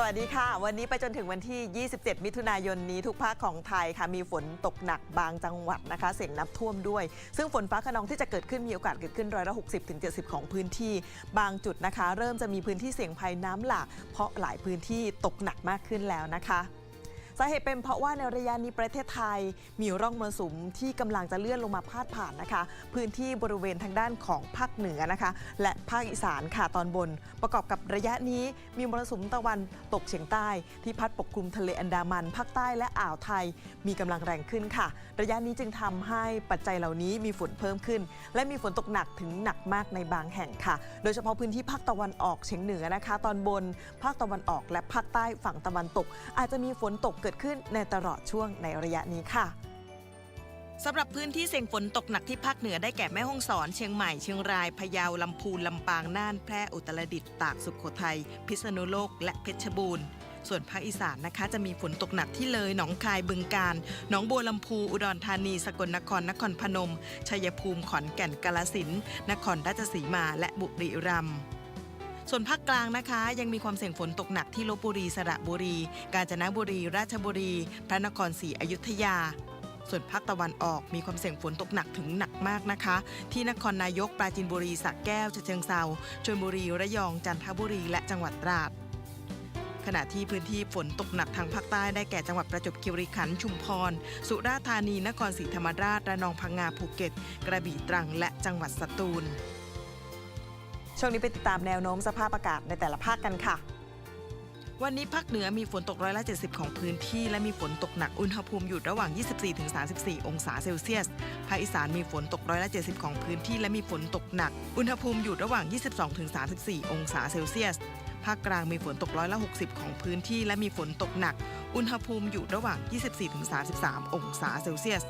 สวัสดีค่ะ วันนี้ไปจนถึงวันที่ 27 มิถุนายนนี้ทุกภาคของไทยค่ะ มีฝนตกหนักบางจังหวัดนะคะ เสี่ยงน้ำท่วมด้วย ซึ่งฝนฟ้าขนองที่จะเกิดขึ้นมีโอกาสเกิดขึ้นร้อยละ60ถึง70 ของพื้นที่ บางจุดนะคะ เริ่มจะมีพื้นที่เสี่ยงภัยน้ำหลากเพราะหลายพื้นที่ตกหนักมากขึ้นแล้วนะคะ สาเหตุเป็นเพราะว่าในระยะนี้ประเทศไทย มีร่องมรสุมที่กำลังจะเลื่อนลงมาพาดผ่านนะคะ พื้นที่บริเวณทางด้านของภาคเหนือนะคะ และภาคอีสานค่ะตอนบน ประกอบกับระยะนี้มีมรสุมตะวันตกเฉียงใต้ ที่พัดปกคลุมทะเลอันดามัน ภาคใต้และอ่าวไทย มีกำลังแรงขึ้นค่ะ ระยะนี้จึงทำให้ปัจจัยเหล่านี้มีฝนเพิ่มขึ้น และมีฝนตกหนักถึงหนักมากในบางแห่งค่ะ โดยเฉพาะพื้นที่ภาคตะวันออกเฉียงเหนือนะคะ ตอนบน ภาคตะวันออกและภาคใต้ฝั่งตะวันตก อาจจะมีฝนตกเกิดิดขึ้นในตลอดช่วงในระยะนี้ค่ะสำหรับพื้นที่เสี่ยงฝนตกหนักที่ภาคเหนือได้แก่แม่ฮ่องสอน เชียงใหม่ เชียงราย พะเยา ลำพูน ลำปาง น่าน แพร่ อุตรดิตถ์ ตาก สุขโขทัย พิษณุโลก และเพชรบูรณ์ ส่วนภาคอีสานนะคะ จะมีฝนตกหนักที่เลย หนองคาย บึงกาฬ หนองบัวลำพู อุดรธานี สกลนคร นครพนม ชัยภูมิ ขอนแก่น กาฬสินธุ์ นครราชสีมา และบุรีรัมย์ ส่วนภาคกลางนะคะ ยังมีความเสี่ยงฝนตกหนักที่ลบบุรีสระบุรี กาญจนบุรี ราชบุรี พระนครศรีอยุธยา ส่วนภาคตะวันออกมีความเสี่ยงฝนตกหนักถึงหนักมากนะคะ ที่นครนายกปราจีนบุรีสระแก้วฉะเชิงเซาชลบุรีระยองจันทบุรีและจังหวัดตราดขณะที่พื้นที่ฝนตกหนักทางภาคใต้ได้แก่จังหวัดประจวบคีรีขันธ์ชุมพร สุราษฎร์ธานีนครศรีธรรมราชระนองพังงาภูเก็ต กระบี่ตรังและจังหวัดสตูล ช่วงนี้ไปติดตามแนวโน้มสภาพอากาศในแต่ละภาคกันค่ะ วันนี้ภาคเหนือมีฝนตกร้อยละ 70 ของพื้นที่ และมีฝนตกหนักอุณหภูมิอยู่ระหว่าง 24-34 องศาเซลเซียส ภาคอีสานมีฝนตกร้อยละ 70 ของพื้นที่ และมีฝนตกหนัก อุณหภูมิอยู่ระหว่าง 22-34 องศาเซลเซียส ภาคกลางมีฝนตกร้อยละ 60 ของพื้นที่ และมีฝนตกหนัก อุณหภูมิอยู่ระหว่าง 24-33 องศาเซลเซียส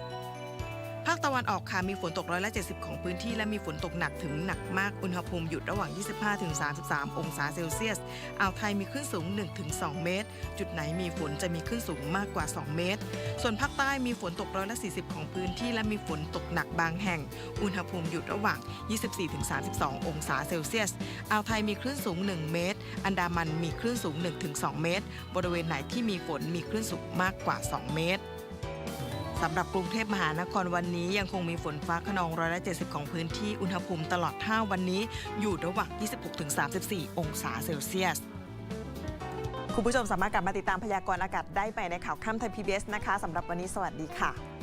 ภาคตะวันออกค่ะมีฝนตกร้อยละ 70 ของพื้นที่และมีฝนตกหนักถึงหนักมากอุณหภูมิอยู่ระหว่าง 25-33 องศาเซลเซียสอ่าวไทยมีคลื่นสูง 1-2 เมตร จุดไหนมีฝนจะมีคลื่นสูงมากกว่า 2 เมตร ส่วนภาคใต้มีฝนตกร้อยละ 40 ของพื้นที่และมีฝนตกหนักบางแห่ง อุณหภูมิอยู่ระหว่าง 24-32 องศาเซลเซียสอ่าวไทยมีคลื่นสูง 1 เมตร อันดามันมีคลื่นสูง 1-2 เมตร บริเวณไหนที่มีฝนมีคลื่นสูงมากกว่า 2 เมตร สำหรับกรุงเทพมหานครวันนี้ยังคงมีฝนฟ้าขนองร้อยละ70 ของพื้นที่อุณหภูมิตลอด 5 วันนี้อยู่ระหว่าง 26-34 องศาเซลเซียสคุณผู้ชมสามารถกลับมาติดตามพยากรณ์อากาศได้ใหม่ในข่าวค่ำไทย PBS นะคะสำหรับวันนี้สวัสดีค่ะ